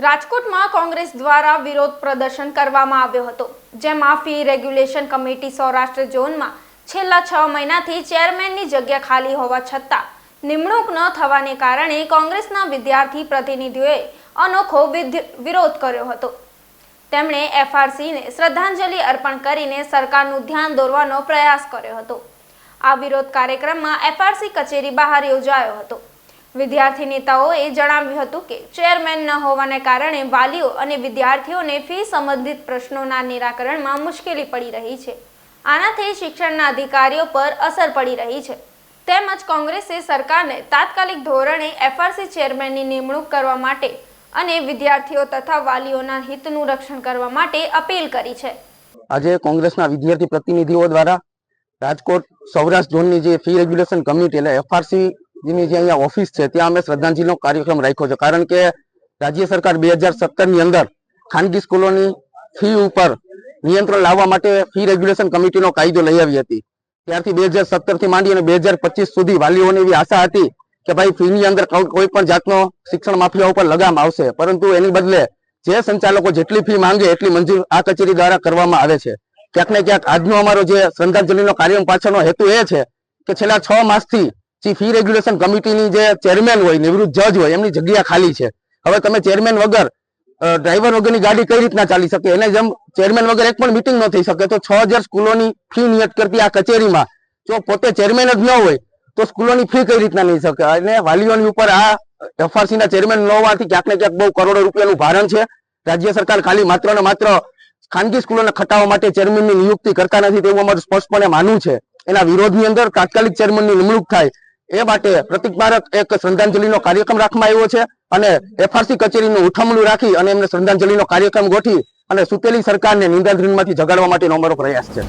રાજકોટમાં કોંગ્રેસ દ્વારા વિરોધ પ્રદર્શન કરવામાં આવ્યો હતો, જેમાં ફી રેગ્યુલેશન કમિટી સૌરાષ્ટ્ર ઝોનમાં છેલ્લા છ મહિનાથી ચેરમેનની જગ્યા ખાલી હોવા છતાં નિમણૂક ન થવાને કારણે કોંગ્રેસના વિદ્યાર્થી પ્રતિનિધિઓએ અનોખો વિરોધ કર્યો હતો. તેમણે એફઆરસીને શ્રદ્ધાંજલિ અર્પણ કરીને સરકારનું ધ્યાન દોરવાનો પ્રયાસ કર્યો હતો. આ વિરોધ કાર્યક્રમમાં એફઆરસી કચેરી બહાર યોજાયો હતો. વિદ્યાર્થી નેતાઓએ જણાવ્યું હતું કે ચેરમેન ન હોવાને કારણે વાલીઓ અને વિદ્યાર્થીઓને ફી સંબંધિત પ્રશ્નોના નિરાકરણમાં મુશ્કેલી પડી રહી છે. આનાથી શિક્ષણના અધિકારીઓ પર અસર પડી રહી છે. તેમજ કોંગ્રેસે સરકારને તાત્કાલિક ધોરણે એફઆરસી ચેરમેનની નિમણૂક કરવા માટે અને વિદ્યાર્થીઓ તથા વાલીઓના હિતનું રક્ષણ કરવા માટે અપીલ કરી છે. આજે કોંગ્રેસના વિદ્યાર્થી પ્રતિનિધિઓ દ્વારા રાજકોટ સૌરાષ્ટ્ર ઝોનની જે ફી રેગ્યુલેશન કમિટી એટલે એફઆરસી ની જે અહીંયા ઓફિસ છે, ત્યાં અમે શ્રદ્ધાંજલિનો કાર્યક્રમ રાખ્યો છે. કારણ કે રાજ્ય સરકાર બે હજાર સત્તરની અંદર ખાનગી સ્કૂલોની ફી ઉપર નિયંત્રણ લાવવા માટે ફી રેગ્યુલેશન કમિટીનો કાયદો લઈ આવી હતી. ત્યારથી બે હજાર સત્તરથી માંડી અને બે હજાર પચીસ સુધી વાલીઓને એવી આશા હતી કે ભાઈ ફીની અંદર કોઈ પણ જાતનો શિક્ષણ માફિયા ઉપર લગામ આવશે. પરંતુ એની બદલે જે સંચાલકો જેટલી ફી માંગે એટલી મંજૂર આ કચેરી દ્વારા કરવામાં આવે છે. ક્યાંક ને ક્યાંક આજનો અમારો જે શ્રદ્ધાંજલિનો કાર્યક્રમ પાછળનો હેતુ એ છે કે છેલ્લા છ માસથી ફી રેગ્યુલેશન કમિટીની જે ચેરમેન હોય, નિવૃત્ત જજ હોય, એમની જગ્યા ખાલી છે. હવે તમે ચેરમેન વગર ડ્રાઈવર વગરની ગાડી કઈ રીતના ચાલી શકે? એને જેમ ચેરમેન વગર એક પણ મિટિંગ ન થઈ શકે, તો છ હજાર સ્કૂલોની ફી નિયત કરતી આ કચેરીમાં. જો પોતે ચેરમેન જ ન હોય, તો સ્કૂલોની ફી કઈ રીતના નહીં શકે? અને વાલીઓની ઉપર આ એફઆરસી ચેરમેન ન હોવાથી ક્યાંક ને ક્યાંક બહુ કરોડો રૂપિયાનું ભારણ છે. રાજ્ય સરકાર ખાલી માત્ર ને માત્ર ખાનગી સ્કૂલોને ખટાવવા માટે ચેરમેનની નિયુક્તિ કરતા નથી, તેવું અમારું સ્પષ્ટપણે માનવું છે. એના વિરોધની અંદર તાત્કાલિક ચેરમેનની નિમણૂક થાય. એ માટે પ્રતિકમારક એક શ્રદ્ધાંજલિનો કાર્યક્રમ રાખવામાં આવ્યો છે અને એફઆરસી કચેરીનું ઉઠમણું રાખી અને એમને શ્રદ્ધાંજલિનો કાર્યક્રમ ગોઠવી અને સુતેલી સરકારને નિંદાધીનમાંથી જગાડવા માટેનો અમારો પ્રયાસ છે.